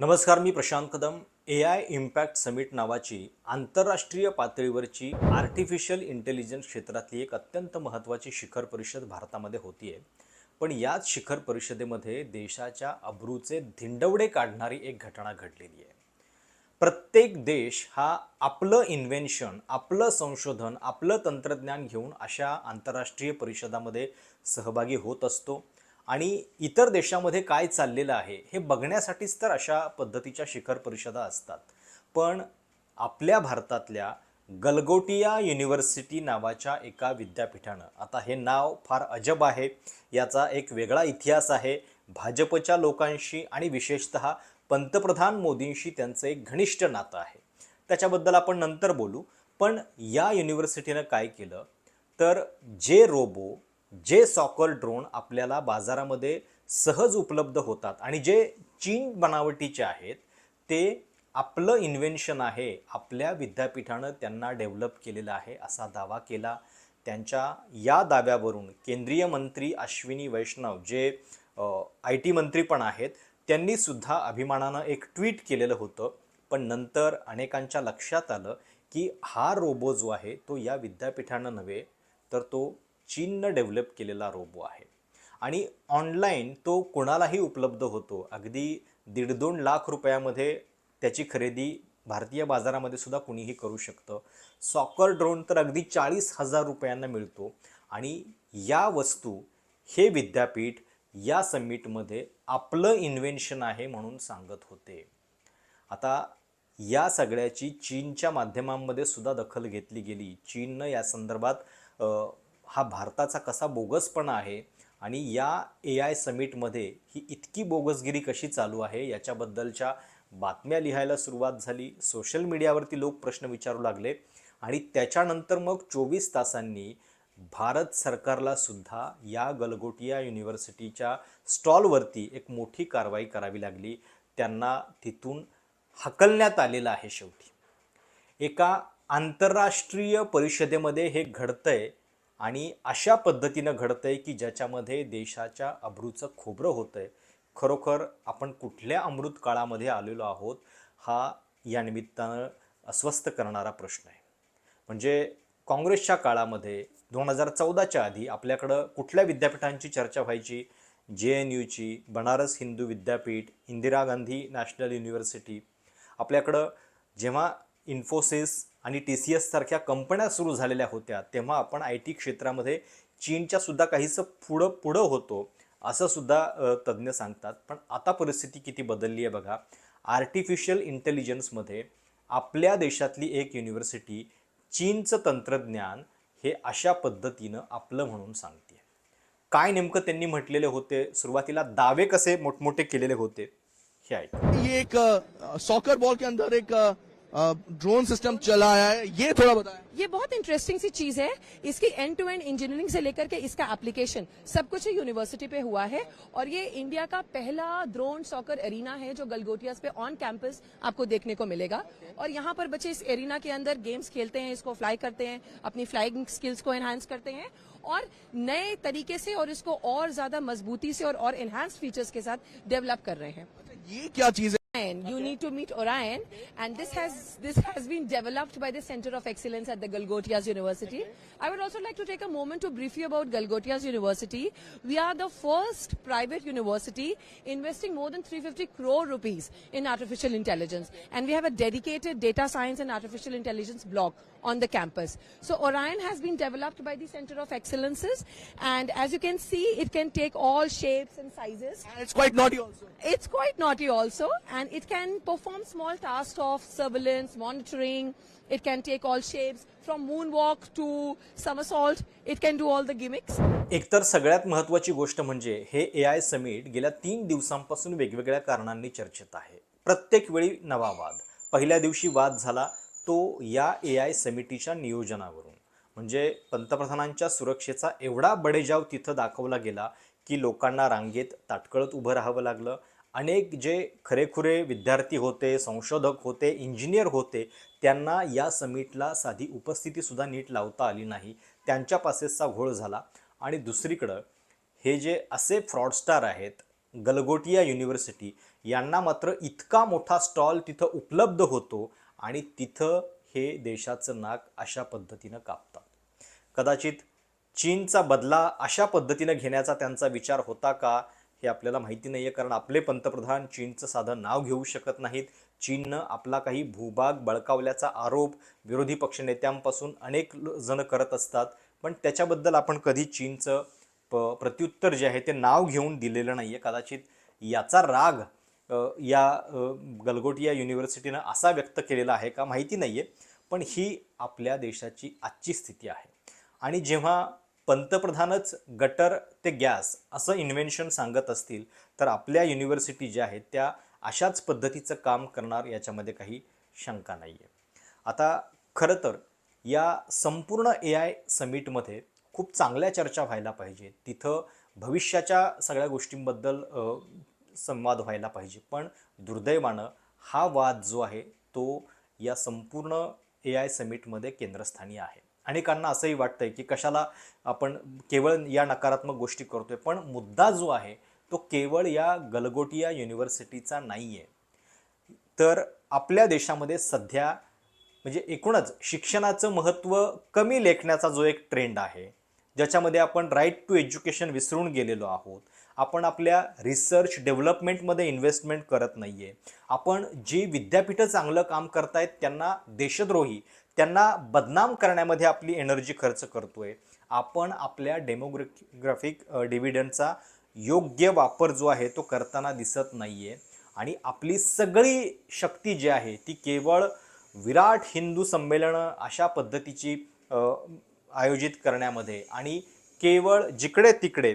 नमस्कार मी Prashant Kadam. A I impact summit नावाची आंतरराष्ट्रीय पातळीवरची आर्टिफिशियल इंटेलिजन्स क्षेत्रातली एक अत्यंत महत्त्वाची शिखर परिषद भारतामध्ये होतीये. पण याच शिखर परिषदेमध्ये देशाच्या अब्रूचे धिंडवडे काढणारी एक घटना घडलेली आहे. प्रत्येक देश हा आपलं इन्व्हेन्शन आपलं संशोधन आपलं तंत्रज्ञान घेऊन अशा आंतरराष्ट्रीय परिषदामध्ये सहभागी होत असतो. आणि इतर देशामध्ये काय चाललेलं आहे हे बघण्यासाठीच तर अशा पद्धतीच्या शिखर परिषदा असतात. पण आपल्या भारतातल्या गलगोटिया युनिव्हर्सिटी नावाच्या एका विद्यापीठानं आता हे नाव फार अजब आहे याचा एक वेगळा इतिहास आहे भाजपच्या लोकांशी आणि विशेषतः पंतप्रधान मोदींशी त्यांचं एक घनिष्ठ नातं आहे. त्याच्याबद्दल आपण नंतर बोलू. पण या युनिव्हर्सिटीनं काय केलं? तर जे रोबो जे सॉकर ड्रोन आपल्याला बाजारामध्ये सहज उपलब्ध होतात आणि जे चीन बनावटीचे आहेत ते आपलं इन्व्हेन्शन आहे आपल्या विद्यापीठानं त्यांना डेव्हलप केलेलं आहे असा दावा केला. त्यांच्या या दाव्यावरून केंद्रीय मंत्री अश्विनी वैष्णव जे आय टी मंत्री पण आहेत त्यांनी सुद्धा अभिमानानं एक ट्विट केलेलं होतं. पण नंतर अनेकांच्या लक्षात आलं की हा रोबो जो आहे तो या विद्यापीठानं नव्हे तर तो चीननं डेव्हलप केलेला रोबो आहे. आणि ऑनलाईन तो कोणालाही उपलब्ध होतो. अगदी दीड दोन लाख रुपयामध्ये त्याची खरेदी भारतीय बाजारामध्ये सुद्धा कुणीही करू शकतं. सॉकर ड्रोन तर अगदी चाळीस हजार रुपयांना मिळतो. आणि या वस्तू हे विद्यापीठ या समिटमध्ये आपलं इन्व्हेन्शन आहे म्हणून सांगत होते. आता या सगळ्याची चीनच्या माध्यमांमध्ये सुद्धा दखल घेतली गेली. चीननं या संदर्भात हा भारताचा कसा बोगसपणा आहे आणि या ए आय समिटमध्ये ही इतकी बोगसगिरी कशी चालू आहे याच्याबद्दलच्या बातम्या लिहायला सुरुवात झाली. सोशल मीडियावरती लोक प्रश्न विचारू लागले आणि त्याच्यानंतर मग चोवीस तासांनी भारत सरकारला सुद्धा या गलगोटिया युनिव्हर्सिटीच्या स्टॉलवरती एक मोठी कारवाई करावी लागली. त्यांना तिथून हकलण्यात आलेलं आहे शेवटी. एका आंतरराष्ट्रीय परिषदेमध्ये हे घडतंय. आणि अशा पद्धतीनं घडतंय की ज्याच्यामध्ये देशाच्या अब्रूचं खोबरं होतं आहे खरोखर आपण कुठल्या अमृत काळामध्ये आलेलो आहोत हा या निमित्तानं अस्वस्थ करणारा प्रश्न आहे. म्हणजे काँग्रेसच्या काळामध्ये दोन हजार चौदाच्या आधी आपल्याकडं कुठल्या विद्यापीठांची चर्चा व्हायची? जे एन यूची बनारस हिंदू विद्यापीठ इंदिरा गांधी नॅशनल युनिव्हर्सिटी. आपल्याकडं जेव्हा इन्फोसिस आणि टी सी एस सारख्या कंपन्या सुरू झालेल्या होत्या तेव्हा आपण आय टी क्षेत्रामध्ये चीनच्या सुद्धा काहीसं पुढं पुढं होतो असं सुद्धा तज्ज्ञ सांगतात. पण आता परिस्थिती किती बदलली आहे बघा. आर्टिफिशियल इंटेलिजन्समध्ये आपल्या देशातली एक युनिव्हर्सिटी चीनचं तंत्रज्ञान हे अशा पद्धतीनं आपलं म्हणून सांगते. काय नेमकं त्यांनी म्हटलेले होते? सुरुवातीला दावे कसे मोठमोठे केलेले होते? हे ऐक. एक सॉकर बॉल के अंदर एक ड्रोन सिस्टम चलाया है ये थोड़ा बताएँ। ये बहुत इंटरेस्टिंग सी चीज़ है। इसकी एंड टू एंड इंजीनियरिंग से लेकर के इसका एप्लीकेशन सब कुछ यूनिवर्सिटी पे हुआ है। और ये इंडिया का पहला ड्रोन सॉकर एरिना है जो गलगोटियास पे ऑन कैंपस आपको देखने को मिलेगा। और यहाँ पर बच्चे इस एरिना के अंदर गेम्स खेलते हैं इसको फ्लाई करते हैं अपनी फ्लाइंग स्किल्स को एनहांस करते हैं। और नए तरीके से और इसको और ज़्यादा मजबूती से और और एनहांस फीचर्स के साथ डेवलप कर रहे हैं। ये क्या चीज़ है? Orion. You need to meet Orion, and this has this has been developed by the Center of Excellence at the Galgotias University. I would also like to take a moment to brief you about Galgotias University. We are the first private university investing more than 350 crore rupees in artificial intelligence, and we have a dedicated data science and artificial intelligence block on the campus. So Orion has been developed by the Center of Excellences, and as you can see, it can take all shapes and sizes. And it's quite naughty also It's quite naughty also, and it can perform small tasks of surveillance, monitoring. It can take all shapes from moonwalk to somersault. It can do all the gimmicks. एकतर सगळ्यात महत्त्वाची गोष्ट म्हणजे हे ए I summit गेल्या तीन दिवसांपासून वेगवेगळ्या कारणांनी चर्चेत आहे प्रत्येक वेळी नवा वाद पहिल्या दिवशी वाद झाला तो या ए आय समिटीच्या नियोजनावरून. म्हणजे पंतप्रधानांच्या सुरक्षेचा एवढा बडेजाव तिथं दाखवला गेला की लोकांना रांगेत ताटकळत उभं राहावं लागलं. अनेक जे खरेखुरे विद्यार्थी होते संशोधक होते इंजिनियर होते त्यांना या समिटला साधी उपस्थितीसुद्धा नीट लावता आली नाही. त्यांच्या पासेसचा घोळ झाला. आणि दुसरीकडं हे जे असे फ्रॉडस्टार आहेत गलगोटिया युनिव्हर्सिटी यांना मात्र इतका मोठा स्टॉल तिथं उपलब्ध होतो आणि तिथं हे देशाचं नाक अशा पद्धतीनं कापतात. कदाचित चीनचा बदला अशा पद्धतीनं घेण्याचा त्यांचा विचार होता का हे आपल्याला माहिती नाही आहे कारण आपले पंतप्रधान चीनचं साधं नाव घेऊ शकत नाहीत. चीननं आपला काही भूभाग बळकावल्याचा आरोप विरोधी पक्षनेत्यांपासून अनेक जण करत असतात. पण त्याच्याबद्दल आपण कधी चीनचं प प्रत्युत्तर जे आहे ते नाव घेऊन दिलेलं नाही आहे कदाचित याचा राग या गलगोटिया युनिव्हर्सिटीनं असा व्यक्त केलेला आहे का माहिती नाही आहे पण ही आपल्या देशाची आजची स्थिती आहे. आणि जेव्हा पंतप्रधानच गटर ते गॅस असं इन्व्हेन्शन सांगत असतील तर आपल्या युनिव्हर्सिटी ज्या आहेत त्या अशाच पद्धतीचं काम करणार याच्यामध्ये काही शंका नाही आहे आता खरं तर या संपूर्ण ए आय समिटमध्ये खूप चांगल्या चर्चा व्हायला पाहिजे. तिथं भविष्याच्या सगळ्या गोष्टींबद्दल संवाद व्हायला पाहिजे. पण दुर्दैवानं हा वाद जो आहे तो या संपूर्ण ए आय समिटमध्ये केंद्रस्थानी आहे. अनेकांना असंही वाटतंय की कशाला आपण केवळ या नकारात्मक गोष्टी करतोय पण मुद्दा जो आहे तो केवळ या गलगोटिया युनिव्हर्सिटीचा नाही आहे तर आपल्या देशामध्ये सध्या म्हणजे एकूणच शिक्षणाचं महत्त्व कमी लेखण्याचा जो एक ट्रेंड आहे ज्याच्यामध्ये आपण राईट टू एज्युकेशन विसरून गेलेलो आहोत आपण आपल्या रिसर्च डेव्हलपमेंटमध्ये इन्व्हेस्टमेंट करत नाही आहे आपण जी विद्यापीठं चांगलं काम करतायत त्यांना देशद्रोही त्यांना बदनाम करण्यामध्ये आपली एनर्जी खर्च करतोय. आपण आपल्या डेमोग्राफिक डिव्हिडंडचा योग्य वापर जो आहे तो करताना दिसत नाही आहे आणि आपली सगळी शक्ती जी आहे ती केवळ विराट हिंदू संमेलनं अशा पद्धतीची आयोजित करण्यामध्ये आणि केवळ जिकडे तिकडे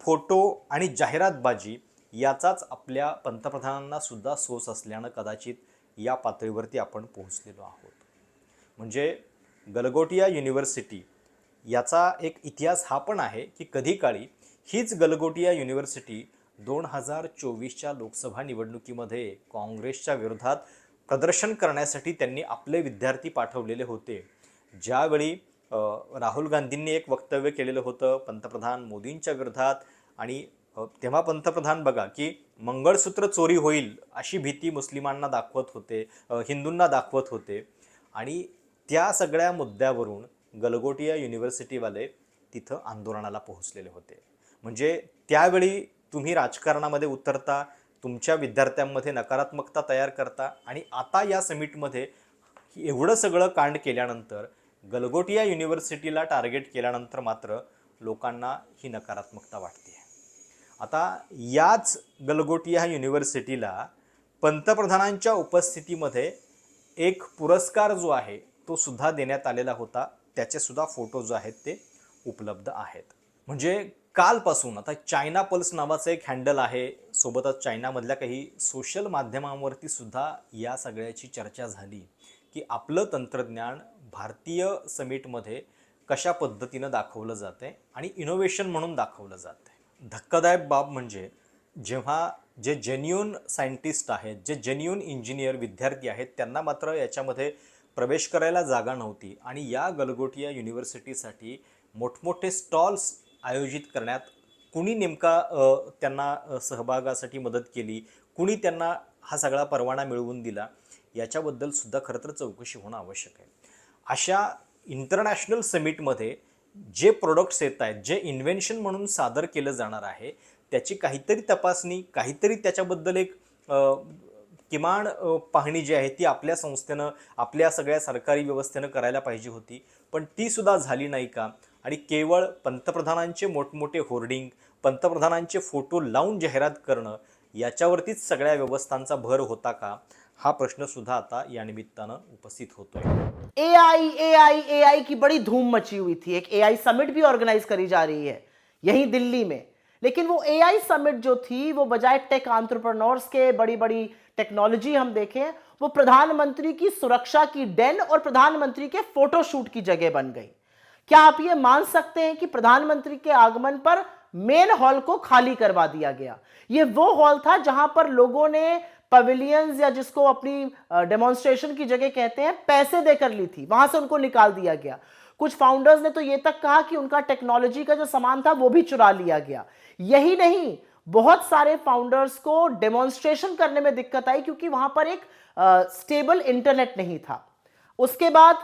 फोटो आणि जाहिरातबाजी याचाच आपल्या पंतप्रधानांना सुद्धा सोस असल्यानं कदाचित या पातळीवरती आपण पोहोचलेलो आहोत. म्हणजे गलगोटिया युनिव्हर्सिटी याचा एक इतिहास हा पण आहे की कधी काळी हीच गलगोटिया युनिव्हर्सिटी दोन हजार चोवीसच्या लोकसभा निवडणुकीमध्ये काँग्रेसच्या विरोधात प्रदर्शन करण्यासाठी त्यांनी आपले विद्यार्थी पाठवलेले होते. ज्यावेळी राहुल गांधींनी एक वक्तव्य केलेलं होतं पंतप्रधान मोदींच्या विरोधात. आणि तेव्हा पंतप्रधान बघा की मंगळसूत्र चोरी होईल अशी भीती मुस्लिमांना दाखवत होते हिंदूंना दाखवत होते. आणि त्या सगळ्या मुद्द्यावरून गलगोटिया युनिव्हर्सिटीवाले तिथं आंदोलनाला पोहोचलेले होते. म्हणजे त्यावेळी तुम्ही राजकारणामध्ये उतरता तुमच्या विद्यार्थ्यांमध्ये नकारात्मकता तयार करता आणि आता या समिटमध्ये एवढं सगळं कांड केल्यानंतर गलगोटिया युनिव्हर्सिटीला टार्गेट केल्यानंतर मात्र लोकांना ही नकारात्मकता वाटते. आता याच गलगोटिया युनिव्हर्सिटीला पंतप्रधानांच्या उपस्थितीमध्ये एक पुरस्कार जो आहे तो सुद्धा देण्यात आलेला होता. त्याचेसुद्धा फोटो जो आहेत ते उपलब्ध आहेत. म्हणजे कालपासून आता चायना पल्स नावाचं एक हँडल आहे. सोबतच चायनामधल्या काही सोशल माध्यमांवरती सुद्धा या सगळ्याची चर्चा झाली की आपलं तंत्रज्ञान भारतीय समिटमध्ये कशा पद्धतीनं दाखवलं जाते आणि इनोव्हेशन म्हणून दाखवलं जाते धक्कादायक बाब म्हणजे जेव्हा जे जेन्युन सायंटिस्ट आहेत जे जेन्युन इंजिनियर विद्यार्थी आहेत त्यांना मात्र याच्यामध्ये प्रवेश करायला जागा नव्हती आणि या गलगोटिया युनिव्हर्सिटीसाठी मोठमोठे स्टॉल्स आयोजित करण्यात कुणी नेमका त्यांना सहभागासाठी मदत केली कुणी त्यांना हा सगळा परवाना मिळवून दिला याच्याबद्दल सुद्धा खरं तर चौकशी होणं आवश्यक आहे. अशा इंटरनॅशनल समिटमध्ये जे प्रोडक्ट्स येत आहेत जे इन्व्हेन्शन म्हणून सादर केलं जाणार आहे त्याची काहीतरी तपासणी काहीतरी त्याच्याबद्दल एक किमान पाहणी जी आहे ती आपल्या संस्थेनं आपल्या सगळ्या सरकारी व्यवस्थेनं करायला पाहिजे होती. पण ती सुद्धा झाली नाही का? आणि केवळ पंतप्रधानांचे मोठमोठे होर्डिंग पंतप्रधानांचे फोटो लावून जाहिरात करणं याच्यावरतीच सगळ्या व्यवस्थांचा भर होता का? हा प्रश्न सुद्धा आता या निमित्तानं उपस्थित होतोय. ए आई ए आई ए आई की बड़ी धूम मची हुई थी. एक ए आई समिट भी ऑर्गेनाइज करी जा रही है, यहीं दिल्ली में. लेकिन वो ए आई समिट जो थी, वो बजाय टेक आंट्रप्रनोर्स के बड़ी बड़ी टेक्नोलॉजी हम देखें, वो प्रधानमंत्री की सुरक्षा की डेन और प्रधानमंत्री के फोटोशूट की जगह बन गई. क्या आप ये मान सकते हैं कि प्रधानमंत्री के आगमन पर मेन हॉल को खाली करवा दिया गया? ये वो हॉल था जहाँ पर लोगों ने पवेलियंस या जिसको अपनी डेमोन्स्ट्रेशन की जगह कहते हैं, पैसे देकर ली थी। वहाँ से उनको निकाल दिया गया। कुछ फाउंडर्स ने तो ये तक कहा कि उनका टेक्नोलॉजी का जो सामान था वो भी चुरा लिया गया। यही नहीं, बहुत सारे फाउंडर्स को डेमोन्स्ट्रेशन करने में दिक्कत आई क्योंकि वहाँ पर एक स्टेबल इंटरनेट नहीं था। उसके बाद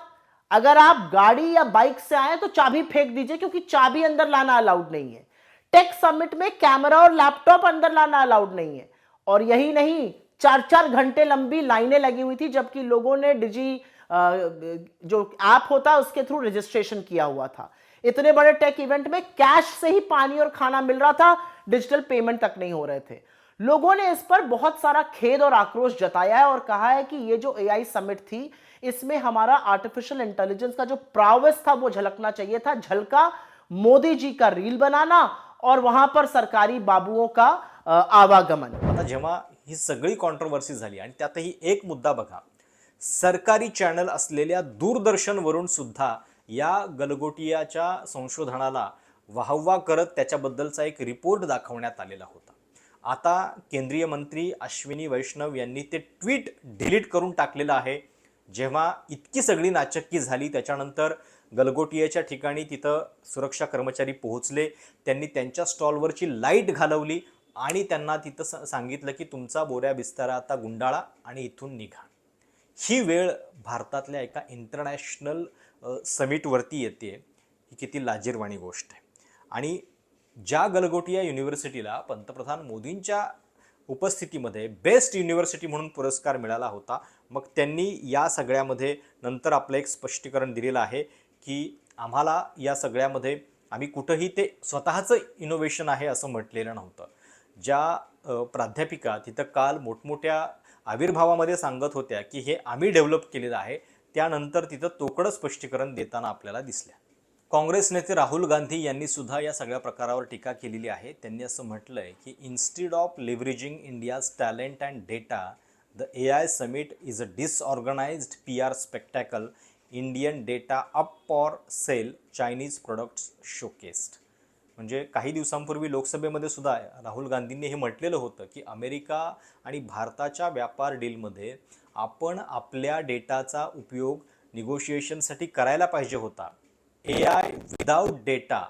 अगर आप गाड़ी या बाइक से आए तो चाबी फेंक दीजिए क्योंकि चाबी अंदर लाना अलाउड नहीं है। टेक समिट में कैमरा और लैपटॉप अंदर लाना अलाउड नहीं है। और यही नहीं चार चार घंटे लंबी लाइनें लगी हुई थी, जबकि लोगों ने डिजी जो ऐप होता है, उसके थ्रू रजिस्ट्रेशन किया हुआ था। इतने बड़े टेक इवेंट में कैश से ही पानी और खाना मिल रहा था डिजिटल पेमेंट तक नहीं हो रहे थे। लोगों ने इस पर बहुत सारा खेद और आक्रोश जताया है और कहा है कि ये जो एआई समिट थी, इसमें हमारा आर्टिफिशियल इंटेलिजेंस का जो प्रावस था, वो झलकना चाहिए था। झलका मोदी जी का रील बनाना और वहाँ पर सरकारी बाबुओं का आवागमन। आता जेव्हा ही सगळी कॉन्ट्रोवर्सी झाली. आणि त्यातही एक मुद्दा बघा. सरकारी चॅनल असलेल्या दूरदर्शनवरून सुद्धा या गलगोटियाच्या संशोधनाला वाहवा करत त्याच्याबद्दलचा एक रिपोर्ट दाखवण्यात आलेला होता. आता केंद्रीय मंत्री अश्विनी वैष्णव यांनी ते ट्विट डिलीट करून टाकलेलं आहे. जेव्हा इतकी सगळी नाचक्की झाली त्याच्यानंतर गलगोटियाच्या ठिकाणी तिथं सुरक्षा कर्मचारी पोहोचले. त्यांनी त्यांच्या स्टॉलवरची लाइट घालवली. आणि त्यांना तिथं स- सांगितलं की तुमचा बोऱ्या बिस्तारा आता गुंडाळा आणि इथून निघा. ही वेळ भारतातल्या एका इंटरनॅशनल समिटवरती येते. ही किती लाजीरवाणी गोष्ट आहे. आणि ज्या गलगोटिया युनिव्हर्सिटीला पंतप्रधान मोदींच्या उपस्थितीमध्ये बेस्ट युनिव्हर्सिटी म्हणून पुरस्कार मिळाला होता मग त्यांनी या सगळ्यामध्ये नंतर आपलं एक स्पष्टीकरण दिलेलं आहे की आम्हाला या सगळ्यामध्ये आम्ही कुठंही ते स्वतःचं इनोव्हेशन आहे असं म्हटलेलं नव्हतं. ज्या प्राध्यापिका तिथं काल मोठमोठ्या आविर्भावामध्ये सांगत होत्या की हे आम्ही डेव्हलप केलेलं आहे त्यानंतर तिथं तोकडं स्पष्टीकरण देताना आपल्याला दिसल्या. काँग्रेस नेते राहुल गांधी यांनी सुद्धा या सगळ्या प्रकारावर टीका केलेली आहे. त्यांनी असं म्हटलं आहे की institute of leveraging India's talent and data the A I summit is a disorganised P R spectacle Indian data up for sale Chinese products showcased म्हणजे काही दिवसांपूर्वी लोकसभेमध्ये सुद्धा राहुल गांधींनी हे म्हटलेलं होतं की अमेरिका आणि भारताच्या व्यापार डीलमध्ये आपण आपल्या डेटाचा उपयोग निगोशिएशनसाठी करायला पाहिजे होता. A I without data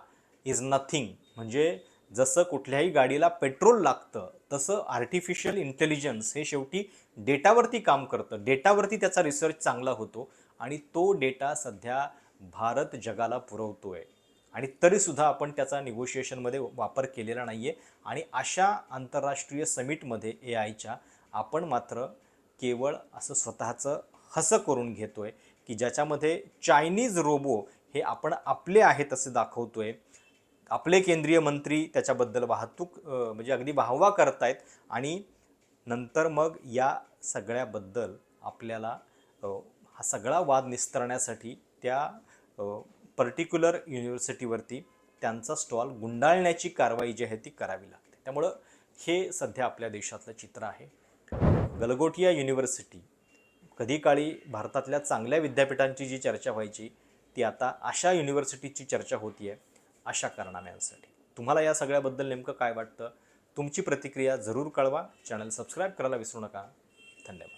is nothing म्हणजे जसं कुठल्याही गाडीला पेट्रोल लागतं तसं आर्टिफिशियल इंटेलिजन्स हे शेवटी डेटावरती काम करतं. डेटावरती त्याचा रिसर्च चांगला होतो आणि तो डेटा सध्या भारत जगाला पुरवतो आहे आणि तरीसुद्धा आपण त्याचा निगोशिएशनमध्ये वापर केलेला नाही आहे आणि अशा आंतरराष्ट्रीय समिटमध्ये ए आयच्या आपण मात्र केवळ असं स्वतःचं हसं करून घेतो आहे की ज्याच्यामध्ये चायनीज रोबो हे आपण आपले आहेत असे आहे आपले केंद्रीय मंत्री त्याच्याबद्दल वाहतूक म्हणजे अगदी वाहवा करतायत आणि नंतर मग या सगळ्याबद्दल आपल्याला हा सगळा वाद निस्तरण्यासाठी त्या पर्टिक्युलर युनिव्हर्सिटीवरती त्यांचा स्टॉल गुंडाळण्याची कारवाई जी आहे ती करावी लागते. त्यामुळं हे सध्या आपल्या देशातलं चित्र आहे. गलगोटिया युनिव्हर्सिटी कधी काळी भारतातल्या चांगल्या विद्यापीठांची जी चर्चा व्हायची ती आता अशा युनिव्हर्सिटीची चर्चा होती आहे अशा कारणाम्यांसाठी तुम्हाला या सगळ्याबद्दल नेमकं काय वाटतं? तुमची प्रतिक्रिया जरूर कळवा. चॅनल सबस्क्राईब करायला विसरू नका. धन्यवाद.